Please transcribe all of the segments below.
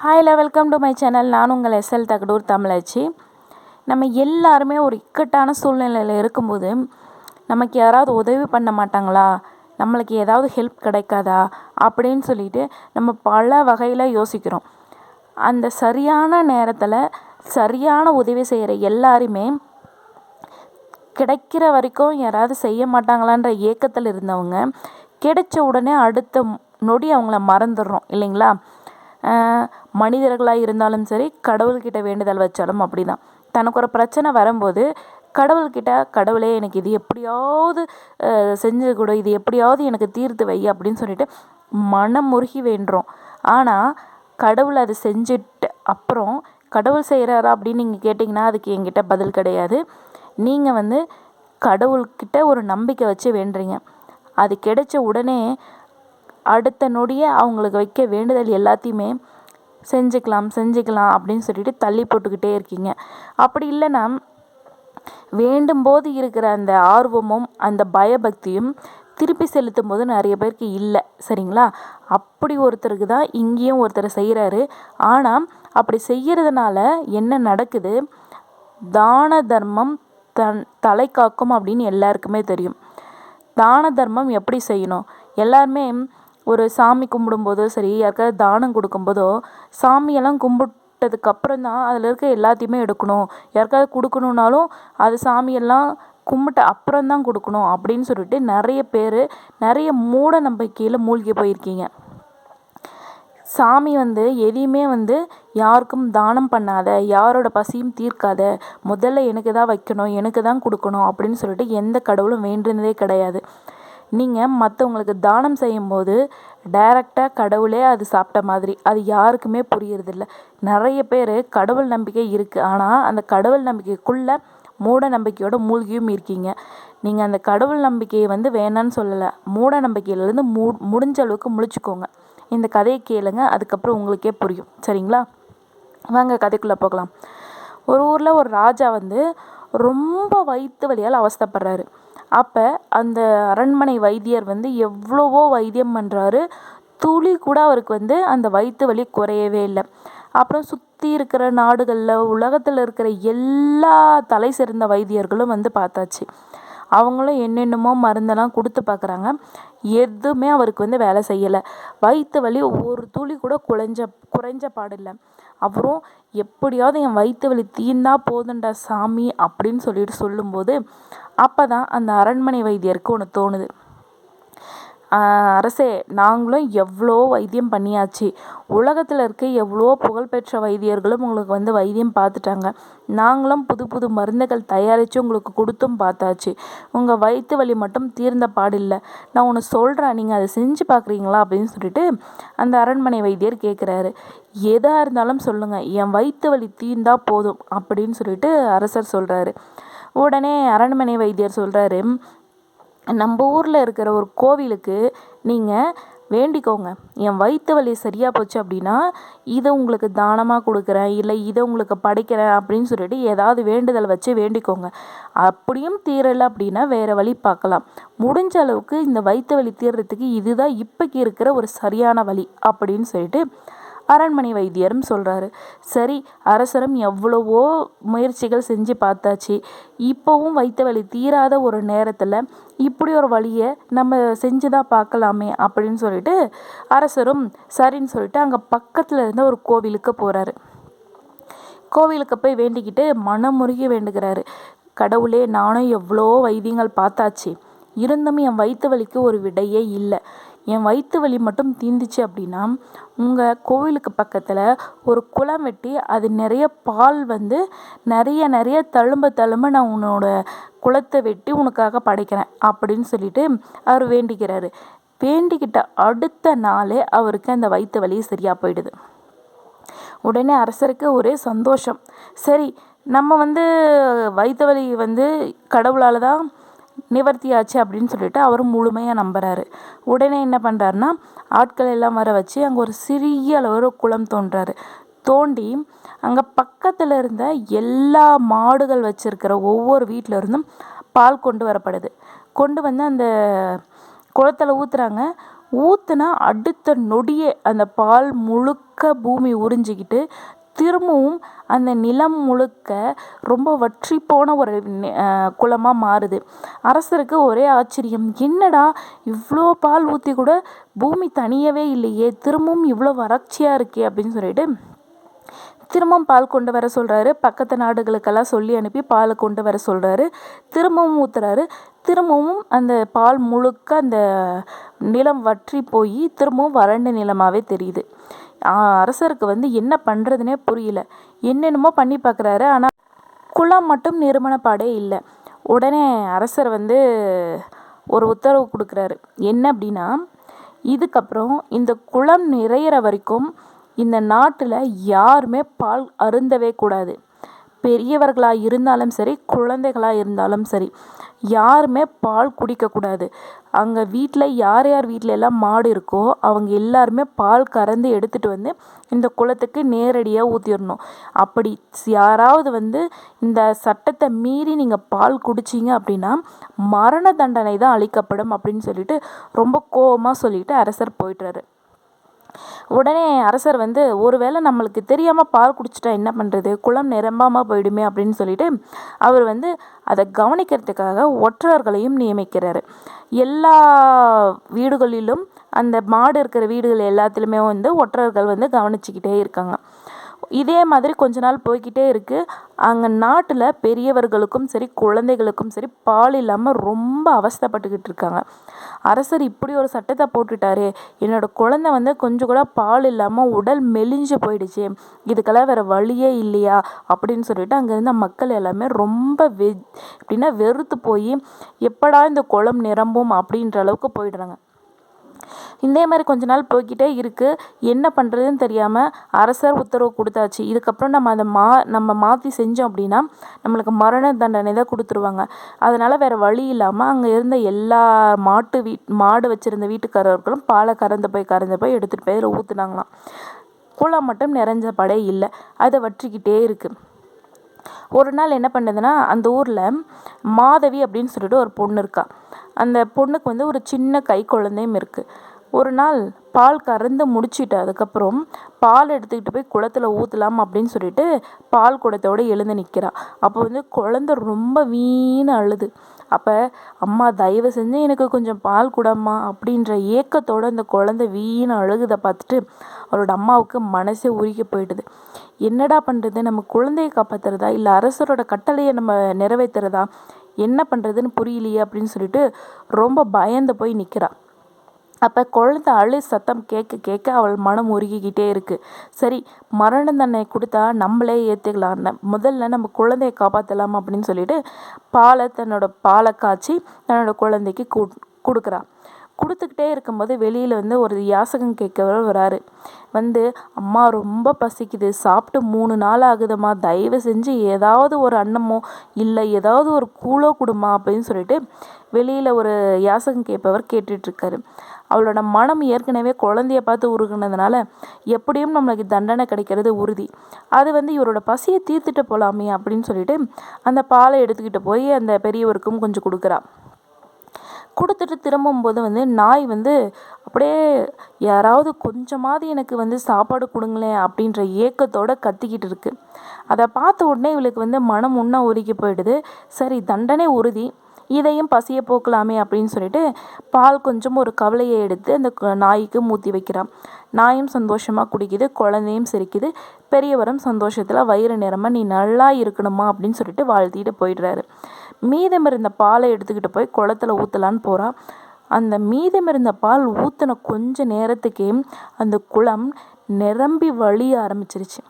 ஹாயில் welcome to my channel நான் உங்கள் SL Thagadur தமிழாச்சி. நம்ம எல்லாருமே ஒரு இக்கட்டான சூழ்நிலையில் இருக்கும்போது நமக்கு யாராவது உதவி பண்ண மாட்டாங்களா? நம்மளுக்கு ஏதாவது ஹெல்ப் கிடைக்காதா? அப்படின்னு சொல்லிட்டு நம்ம பல வகையில் யோசிக்கிறோம். அந்த சரியான நேரத்தில் சரியான உதவி செய்கிற எல்லாருமே கிடைக்கிற வரைக்கும் யாராவது செய்ய மாட்டாங்களான்ற ஏக்கத்தில் இருந்தவங்க கிடைச்ச உடனே அடுத்த நொடி அவங்கள மறந்துடுறோம் இல்லைங்களா? மனிதர்களாக இருந்தாலும் சரி கடவுள்கிட்ட வேண்டுதல் வச்சாலும் அப்படி தான் தனக்கு ஒரு பிரச்சனை வரும்போது கடவுள்கிட்ட கடவுளே எனக்கு இது எப்படியாவது செஞ்சு கொடு இது எப்படியாவது எனக்கு தீர்த்து வை அப்படின்னு சொல்லிட்டு மனம் முருகி வேண்டுறோம். ஆனால் கடவுள் அது செஞ்சுட்டு அப்புறம் கடவுள் செய்கிறாரா அப்படின்னு நீங்கள் கேட்டிங்கன்னா அதுக்கு என்கிட்ட பதில் கிடையாது. நீங்கள் வந்து கடவுள்கிட்ட ஒரு நம்பிக்கை வச்சு வேண்டுறீங்க. அது கிடைச்ச உடனே அடுத்த நொடியே அவங்களுக்கு வைக்க வேண்டுதல் எல்லாத்தையுமே செஞ்சுக்கலாம் செஞ்சுக்கலாம் அப்படின்னு சொல்லிட்டு தள்ளி போட்டுக்கிட்டே இருக்கீங்க. அப்படி இல்லைன்னா வேண்டும்போது இருக்கிற அந்த ஆர்வமும் அந்த பயபக்தியும் திருப்பி செலுத்தும் போது நிறைய பேருக்கு இல்லை சரிங்களா? அப்படி ஒருத்தருக்கு தான் இங்கேயும் ஒருத்தர் செய்கிறாரு ஆனால் அப்படி செய்கிறதுனால என்ன நடக்குது? தான தர்மம் தன் தலை காக்கும் அப்படின்னு எல்லாருக்குமே தெரியும். தான தர்மம் எப்படி செய்யணும்? எல்லாருமே ஒரு சாமி கும்பிடும்போதோ சரி யாருக்காவது தானம் கொடுக்கும்போதோ சாமியெல்லாம் கும்பிட்டதுக்கப்புறம் தான் அதில் இருக்க எல்லாத்தையுமே எடுக்கணும். யாருக்காவது கொடுக்கணுன்னாலும் அது சாமியெல்லாம் கும்பிட்ட அப்புறம் தான் கொடுக்கணும் அப்படின்னு சொல்லிட்டு நிறைய பேர் நிறைய மூட நம்பிக்கையில் மூழ்கி போயிருக்கீங்க. சாமி வந்து எதையுமே வந்து யாருக்கும் தானம் பண்ணாத யாரோட பசியும் தீர்க்காத முதல்ல எனக்கு தான் வைக்கணும் எனக்கு தான் கொடுக்கணும் அப்படின்னு சொல்லிட்டு எந்த கடவுளும் வேண்டுனதே கிடையாது. நீங்கள் மற்றவங்களுக்கு தானம் செய்யும்போது டைரக்டாக கடவுளே அது சாப்பிட்ட மாதிரி. அது யாருக்குமே புரியறதில்ல. நிறைய பேர் கடவுள் நம்பிக்கை இருக்குது ஆனால் அந்த கடவுள் நம்பிக்கைக்குள்ளே மூட நம்பிக்கையோட மூழ்கியும் இருக்கீங்க. நீங்கள் அந்த கடவுள் நம்பிக்கையை வந்து வேணான்னு சொல்லலை. மூட நம்பிக்கையிலேருந்து மூ முடிஞ்ச அளவுக்கு முழிச்சுக்கோங்க. இந்த கதையை கேளுங்க. அதுக்கப்புறம் உங்களுக்கே புரியும். சரிங்களா? வாங்க கதைக்குள்ளே போகலாம். ஒரு ஊரில் ஒரு ராஜா வந்து ரொம்ப வயிற்று வலியால் அவஸ்தப்படுறாரு. அப்போ அந்த அரண்மனை வைத்தியர் வந்து எவ்வளவோ வைத்தியம் பண்ணுறாரு துளி கூட அவருக்கு வந்து அந்த வயிற்று வலி குறையவே இல்லை. அப்புறம் சுற்றி இருக்கிற நாடுகளில் உலகத்தில் இருக்கிற எல்லா தலை சிறந்த வைத்தியர்களும் வந்து பார்த்தாச்சு. அவங்களும் என்னென்னமோ மருந்தெல்லாம் கொடுத்து பார்க்குறாங்க எதுவுமே அவருக்கு வந்து வேலை செய்யலை. வயிற்று வலி ஒரு துளி கூட குறைஞ்ச குறைஞ்ச பாடில்லை. அப்புறம் எப்படியாவது என் வயிற்று வலி தீர்ந்தா போதுண்டா சாமி அப்படின்னு சொல்லிட்டு சொல்லும்போது அப்போ தான் அந்த அரண்மனை வைத்தியருக்கு ஒன்று தோணுது. அரசே நாங்களும் எவ்வளோ வைத்தியம் பண்ணியாச்சு. உலகத்தில் இருக்க எவ்வளோ புகழ்பெற்ற வைத்தியர்களும் உங்களுக்கு வந்து வைத்தியம் பார்த்துட்டாங்க. நாங்களும் புது புது மருந்துகள் தயாரித்து உங்களுக்கு கொடுத்தும் பார்த்தாச்சு. உங்கள் வயிற்று வலி மட்டும் தீர்ந்த பாடில்லை. நான் ஒன்று சொல்கிறேன் நீங்கள் அதை செஞ்சு பார்க்குறீங்களா அப்படின்னு சொல்லிட்டு அந்த அரண்மனை வைத்தியர் கேட்குறாரு எதாக இருந்தாலும் சொல்லுங்கள் என் வயிற்று வலி தீர்ந்தால் போதும் அப்படின்னு சொல்லிட்டு அரசர் சொல்கிறாரு உடனே அரண்மனை வைத்தியர் சொல்கிறாரு நம்ம ஊரில் இருக்கிற ஒரு கோவிலுக்கு நீங்கள் வேண்டிக்கோங்க. என் வயிற்று வலி சரியாக போச்சு அப்படின்னா இதை உங்களுக்கு தானமாக கொடுக்குறேன் இல்லை இதை உங்களுக்கு படைக்கிறேன் அப்படின்னு சொல்லிட்டு ஏதாவது வேண்டுதல் வச்சு வேண்டிக்கோங்க. அப்படியும் தீரலை அப்படின்னா வேறு வழி பார்க்கலாம். முடிஞ்ச அளவுக்கு இந்த வயிற்று வலி தீர்றதுக்கு இதுதான் இப்போக்கி இருக்கிற ஒரு சரியான வழி அப்படின்னு சொல்லிட்டு அரண்மனை வைத்தியரும் சொல்கிறாரு சரி அரசரும் எவ்வளவோ முயற்சிகள் செஞ்சு பார்த்தாச்சு. இப்போவும் வைத்த வழி தீராத ஒரு நேரத்தில் இப்படி ஒரு வழியை நம்ம செஞ்சு தான் பார்க்கலாமே அப்படின்னு சொல்லிட்டு அரசரும் சரின்னு சொல்லிட்டு அங்கே பக்கத்தில் இருந்த ஒரு கோவிலுக்கு போகிறாரு கோவிலுக்கு போய் வேண்டிக்கிட்டு மனமுருகி வேண்டுகிறாரு. கடவுளே நானும் எவ்வளோ வைத்தியங்கள் பார்த்தாச்சு. இருந்தும் என் வயிற்று வலிக்கு ஒரு விடையே இல்லை. என் வயிற்று வலி மட்டும் தீர்ந்துச்சு அப்படின்னா உங்கள் கோவிலுக்கு பக்கத்தில் ஒரு குளம் வெட்டி அது நிறைய பால் வந்து நிறைய நிறைய தழும்ப தழும்ப நான் உன்னோட குளத்தை வெட்டி உனக்காக படைக்கிறேன் அப்படின்னு சொல்லிட்டு அவர் வேண்டிக்கிறாரு. வேண்டிக்கிட்ட அடுத்த நாளே அவருக்கு அந்த வயிற்று வலி சரியாக போயிடுது. உடனே அரசருக்கு ஒரே சந்தோஷம். சரி நம்ம வந்து வயிற்று வலி வந்து கடவுளால் தான் நிவர்த்தியாச்சு அப்படின்னு சொல்லிட்டு அவரும் முழுமையாக நம்புகிறாரு உடனே என்ன பண்ணுறாருன்னா ஆட்கள் எல்லாம் வர வச்சு அங்கே ஒரு சிறிய அளவு ஒரு குளம் தோன்றாரு. தோண்டி அங்கே பக்கத்தில் இருந்த எல்லா மாடுகள் வச்சுருக்கிற ஒவ்வொரு வீட்டில் இருந்தும் பால் கொண்டு வரப்படுது. கொண்டு வந்து அந்த குளத்தில் ஊற்றுறாங்க ஊற்றுனா அடுத்த நொடியே அந்த பால் முழுக்க பூமி உறிஞ்சிக்கிட்டு திரும்பவும் அந்த நிலம் முழுக்க ரொம்ப வற்றி போன ஒரு குளமாக மாறுது. அரசருக்கு ஒரே ஆச்சரியம் என்னடா இவ்வளோ பால் ஊற்றி கூட பூமி தனியவே இல்லையே திரும்பவும் இவ்வளோ வறட்சியாக இருக்கே அப்படின்னு சொல்லிட்டு திரும்பவும் பால் கொண்டு வர சொல்கிறாரு பக்கத்து நாடுகளுக்கெல்லாம் சொல்லி அனுப்பி பாலை கொண்டு வர சொல்கிறாரு திரும்பவும் ஊற்றுறாரு திரும்பவும் அந்த பால் முழுக்க அந்த நிலம் வற்றி போய் திரும்பவும் வறண்ட நிலமாகவே தெரியுது. அரசருக்கு வந்து என்ன பண்ணுறதுனே புரியல. என்னென்னமோ பண்ணி பார்க்குறாரு ஆனால் குளம் மட்டும் நிறுவனப்பாடே இல்லை. உடனே அரசர் வந்து ஒரு உத்தரவு கொடுக்குறாரு. என்ன அப்படின்னா இதுக்கப்புறம் இந்த குளம் நிறையிற வரைக்கும் இந்த நாட்டில் யாருமே பால் அருந்தவே கூடாது. பெரியவர்களாக இருந்தாலும் சரி குழந்தைகளாக இருந்தாலும் சரி யாருமே பால் குடிக்கக்கூடாது. அங்கே வீட்டில் யார் யார் வீட்டில் எல்லாம் மாடு இருக்கோ அவங்க எல்லாருமே பால் கறந்து எடுத்துகிட்டு வந்து இந்த குளத்துக்கு நேரடியாக ஊற்றிடணும் அப்படி யாராவது வந்து இந்த சட்டத்தை மீறி நீங்கள் பால் குடிச்சிங்க அப்படின்னா மரண தண்டனை தான் அளிக்கப்படும் அப்படின்னு சொல்லிட்டு ரொம்ப கோபமாக சொல்லிட்டு அரசர் போயிட்டுறாரு உடனே அரசர் வந்து ஒருவேளை நம்மளுக்கு தெரியாமல் பால் குடிச்சிட்டா என்ன பண்ணுறது குளம் நிரம்பாமல் போயிடுமே அப்படின்னு சொல்லிட்டு அவர் வந்து அதை கவனிக்கிறதுக்காக ஒற்றர்களையும் நியமிக்கிறாரு. எல்லா வீடுகளிலும் அந்த மாடு இருக்கிற வீடுகள் எல்லாத்துலேயுமே வந்து ஒற்றர்கள் வந்து கவனிச்சிக்கிட்டே இருக்காங்க. இதே மாதிரி கொஞ்ச நாள் போய்க்கிட்டே இருக்குது அங்கே நாட்டில் பெரியவர்களுக்கும் சரி குழந்தைகளுக்கும் சரி பால் இல்லாமல் ரொம்ப அவஸ்தைப்பட்டுக்கிட்டு இருக்காங்க. அரசர் இப்படி ஒரு சட்டத்தை போட்டுட்டாரு என்னோடய குழந்தை வந்து கொஞ்சம் கூட பால் இல்லாமல் உடல் மெலிஞ்சு போயிடுச்சு இதுக்கெல்லாம் வேறு வழியே இல்லையா அப்படின்னு சொல்லிட்டு அங்கே இருந்த மக்கள் எல்லாமே ரொம்ப வெ எப்படின்னா வெறுத்து போய் எப்படா இந்த குளம் நிரம்பும் அப்படின்ற அளவுக்கு போயிடுறாங்க. இதே மாதிரி கொஞ்ச நாள் போய்கிட்டே இருக்குது என்ன பண்ணுறதுன்னு தெரியாமல் அரசர் உத்தரவு கொடுத்தாச்சு. இதுக்கப்புறம் நம்ம அதை மா நம்ம மாற்றி செஞ்சோம் அப்படின்னா நம்மளுக்கு மரண தண்டனை தான் கொடுத்துருவாங்க. அதனால் வேறு வழி இல்லாமல் அங்கே இருந்த எல்லா மாட்டு வீ மாடு வச்சுருந்த வீட்டுக்காரர்களும் பாலை கறந்து போய் கறந்து போய் எடுத்துகிட்டு போய் அதில் ஊற்றுனாங்களாம் கூழா மட்டும் நிறைஞ்ச படை இல்லை. அதை வற்றிக்கிட்டே இருக்குது ஒரு நாள் என்ன பண்ணுதுன்னா அந்த ஊரில் மாதவி அப்படின்னு சொல்லிட்டு ஒரு பொண்ணு இருக்கா. அந்த பொண்ணுக்கு வந்து ஒரு சின்ன கை குழந்தையும் இருக்குது ஒரு நாள் பால் கறந்து முடிச்சிட்டு அதுக்கப்புறம் பால் எடுத்துக்கிட்டு போய் குளத்துல ஊற்றலாம் அப்படின்னு சொல்லிட்டு பால் குடத்தோடு எழுந்து நிற்கிறா அப்போ வந்து குழந்த ரொம்ப வீணு அழுது. அப்போ அம்மா தயவு செஞ்சு எனக்கு கொஞ்சம் பால் குடம்மா அப்படின்ற ஏக்கத்தோடு அந்த குழந்த வீணு அழுகுதை பார்த்துட்டு அவரோட அம்மாவுக்கு மனசே உருகி போயிடுது. என்னடா பண்ணுறது நம்ம குழந்தையை காப்பாற்றுறதா இல்லை அரசரோட கட்டளையை நம்ம நிறைவேற்றுறதா என்ன பண்ணுறதுன்னு புரியலையே அப்படின்னு சொல்லிட்டு ரொம்ப பயந்து போய் நிற்கிறா அப்போ குழந்த அழு சத்தம் கேட்க கேட்க அவள் மனம் உருகிக்கிட்டே இருக்குது சரி மரண தண்டனை கொடுத்தா நம்மளே ஏற்றுக்கலாம் முதல்ல நம்ம குழந்தைய காப்பாற்றலாம் அப்படின்னு சொல்லிட்டு பாலை தன்னோட பாலை காய்ச்சி தன்னோட குழந்தைக்கு கொடுக்குறா. கொடுத்துக்கிட்டே இருக்கும்போது வெளியில் வந்து ஒரு யாசகம் கேட்கவர் வராரு. வந்து அம்மா ரொம்ப பசிக்குது. சாப்பிட்டு மூணு நாள் ஆகுதும்மா. தயவு செஞ்சு ஏதாவது ஒரு அன்னமோ இல்லை ஏதாவது ஒரு கூழோ கொடுமா அப்படின்னு சொல்லிட்டு வெளியில் ஒரு யாசகம் கேட்பவர் கேட்டுட்ருக்காரு. அவளோட மனம் ஏற்கனவே குழந்தைய பார்த்து உருகுனதுனால எப்படியும் நம்மளுக்கு தண்டனை கிடைக்கிறது உறுதி. அது வந்து இவரோட பசியை தீர்த்துட்டு போகலாமே அப்படின்னு சொல்லிட்டு அந்த பாலை எடுத்துக்கிட்டு போய் அந்த பெரியவருக்கும் கொஞ்சம் கொடுக்குறா. கொடுத்துட்டு திரும்பும்போது வந்து நாய் வந்து அப்படியே யாராவது கொஞ்சமாவது எனக்கு வந்து சாப்பாடு கொடுங்களேன் அப்படின்ற ஏக்கத்தோடு கத்திக்கிட்டு இருக்கு. அதை பார்த்த உடனே இவளுக்கு வந்து மனம் உண்ணா உருகி போயிடுது. சரி தண்டனை உறுதி. இதையும் பசியை போக்கலாமே அப்படின்னு சொல்லிட்டு பால் கொஞ்சம் ஒரு கவலையை எடுத்து அந்த நாய்க்கு மூத்தி வைக்கிறான். நாயும் சந்தோஷமாக குடிக்குது குழந்தையும் சிரிக்குது. பெரியவரும் சந்தோஷத்தில் வயிறு நிறம நீ நல்லா இருக்கணுமா? அப்படின்னு சொல்லிட்டு வாழ்த்திட்டு போயிடுறாரு. மீதம் இருந்த பாலை எடுத்துக்கிட்டு போய் குளத்துல ஊற்றலான்னு போகிறான் அந்த மீதம் இருந்த பால் ஊற்றின கொஞ்ச நேரத்துக்கே அந்த குளம் நிரம்பி வழிய ஆரம்பிச்சிருச்சு.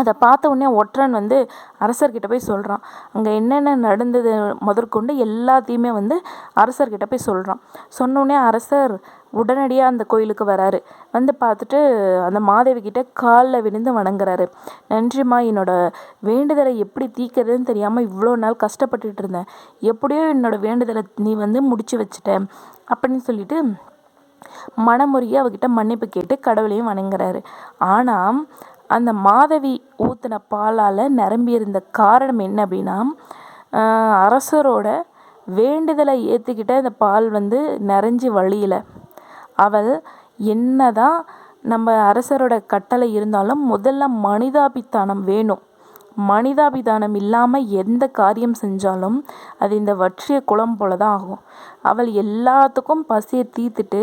அதை பார்த்த உடனே ஒற்றன் வந்து அரசர்கிட்ட போய் சொல்கிறான் அங்கே என்னென்ன நடந்தது முதற்கொண்டு எல்லாத்தையுமே வந்து அரசர்கிட்ட போய் சொல்கிறான் சொன்னோடனே அரசர் உடனடியாக அந்த கோயிலுக்கு வராரு. வந்து பார்த்துட்டு அந்த மாதேவி கிட்ட காலில் விழுந்து வணங்குறாரு. நன்றிம்மா என்னோட வேண்டுதலை எப்படி தீக்கிறதுன்னு தெரியாமல் இவ்வளோ நாள் கஷ்டப்பட்டுட்டு இருந்தேன். எப்படியோ என்னோட வேண்டுதலை நீ வந்து முடிச்சு வச்சுட்ட அப்படின்னு சொல்லிட்டு மனமுறையாக அவகிட்ட மன்னிப்பு கேட்டு கடவுளையும் வணங்குறாரு. ஆனால் அந்த மாதவி ஊற்றின பாலால் நிரம்பியிருந்த காரணம் என்ன அப்படின்னா அரசரோட வேண்டுதலை ஏற்றுக்கிட்ட அந்த பால் வந்து நிறைஞ்சி வழியில். அவள் என்னதான் நம்ம அரசரோட கட்டளை இருந்தாலும் முதல்ல மனிதாபித்தானம் வேணும். மனிதாபிதானம் இல்லாமல் எந்த காரியம் செஞ்சாலும் அது இந்த வற்றிய குளம் போல தான் ஆகும். அவள் எல்லாத்துக்கும் பசியை தீர்த்துட்டு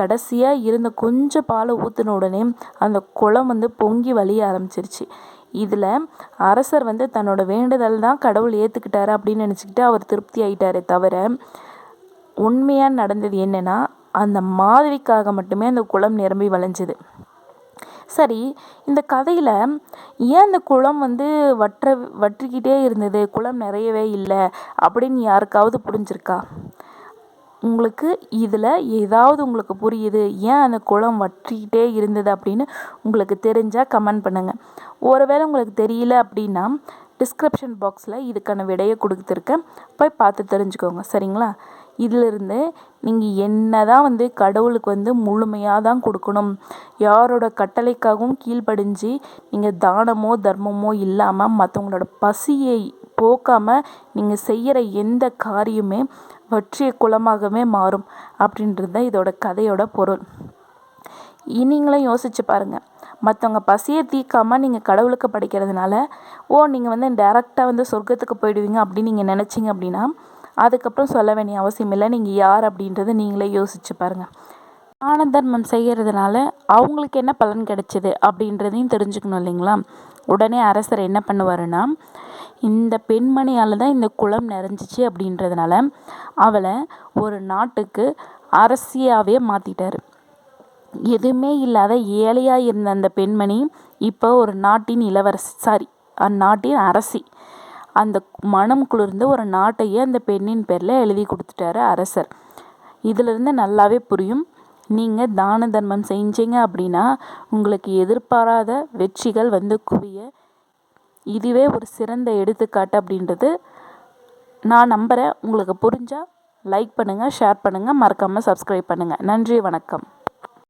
கடைசியாக இருந்த கொஞ்சம் பாலை ஊற்றின உடனே அந்த குளம் வந்து பொங்கி வழிய ஆரம்பிச்சிருச்சு. இதில் அரசர் வந்து தன்னோட வேண்டுதல் தான் கடவுள் ஏற்றுக்கிட்டாரு அப்படின்னு நினச்சிக்கிட்டு அவர் திருப்தி ஆயிட்டாரே தவிர உண்மையாக நடந்தது என்னென்னா அந்த மாதவிக்காக மட்டுமே அந்த குளம் நிரம்பி வளைஞ்சது. சரி இந்த கதையில் ஏன் அந்த குளம் வந்து வற்ற வற்றிக்கிட்டே இருந்தது? குளம் நிறையவே இல்லை அப்படின்னு யாருக்காவது புரிஞ்சிருக்கா? உங்களுக்கு இதில் ஏதாவது உங்களுக்கு புரியுது ஏன் அந்த குளம் வற்றிக்கிட்டே இருந்தது அப்படின்னு உங்களுக்கு தெரிஞ்சால் கமெண்ட் பண்ணுங்கள் ஒருவேளை உங்களுக்கு தெரியல அப்படின்னா டிஸ்கிரிப்ஷன் பாக்ஸில் இதுக்கான விடையை கொடுத்துருக்கேன். போய் பார்த்து தெரிஞ்சுக்கோங்க. சரிங்களா? இதிலிருந்து நீங்கள் என்ன தான் வந்து கடவுளுக்கு வந்து முழுமையாக தான் கொடுக்கணும். யாரோட கட்டளைக்காகவும் கீழ்ப்படிஞ்சு நீங்கள் தானமோ தர்மமோ இல்லாமல் மற்றவங்களோட பசியை போக்காமல் நீங்கள் செய்கிற எந்த காரியமே வற்றிய குளமாகவே மாறும் அப்படின்றது தான் இதோட கதையோட பொருள். நீங்களும் யோசிச்சு பாருங்கள் மற்றவங்க பசியை தீர்க்காமல் நீங்கள் கடவுளுக்கு படைக்கிறதுனால ஓ நீங்கள் வந்து டேரெக்டாக வந்து சொர்க்கத்துக்கு போயிடுவீங்க அப்படின்னு நீங்கள் நினச்சிங்க அப்படின்னா அதுக்கப்புறம் சொல்ல வேண்டிய அவசியம் இல்லை. நீங்கள் யார் அப்படின்றத நீங்களே யோசிச்சு பாருங்கள் தான தர்மம் செய்கிறதுனால அவங்களுக்கு என்ன பலன் கிடைச்சிது அப்படின்றதையும் தெரிஞ்சுக்கணும் இல்லைங்களா? உடனே அரசர் என்ன பண்ணுவாருன்னா இந்த பெண்மணியால் தான் இந்த குளம் நிறைஞ்சிச்சு அப்படின்றதுனால அவளை ஒரு நாட்டுக்கு அரசியாகவே மாற்றிட்டார் எதுவுமே இல்லாத ஏழையாக இருந்த அந்த பெண்மணி இப்போ ஒரு நாட்டின் இளவரசி சாரி அந்நாட்டின் அரசி. அந்த மனம் குளிர்ந்த ஒரு நாட்டையே அந்த பெண்ணின் பேரில் எழுதி கொடுத்துட்டாரு அரசர். இதிலிருந்து நல்லாவே புரியும். நீங்கள் தான தர்மம் செஞ்சீங்க அப்படின்னா உங்களுக்கு எதிர்பாராத வெற்றிகள் வந்து குவிய இதுவே ஒரு சிறந்த எடுத்துக்காட்டு அப்படின்றது நான் நம்புகிறேன் உங்களுக்கு புரிஞ்சால் லைக் பண்ணுங்கள் ஷேர் பண்ணுங்கள் மறக்காமல் சப்ஸ்கிரைப் பண்ணுங்கள் நன்றி வணக்கம்.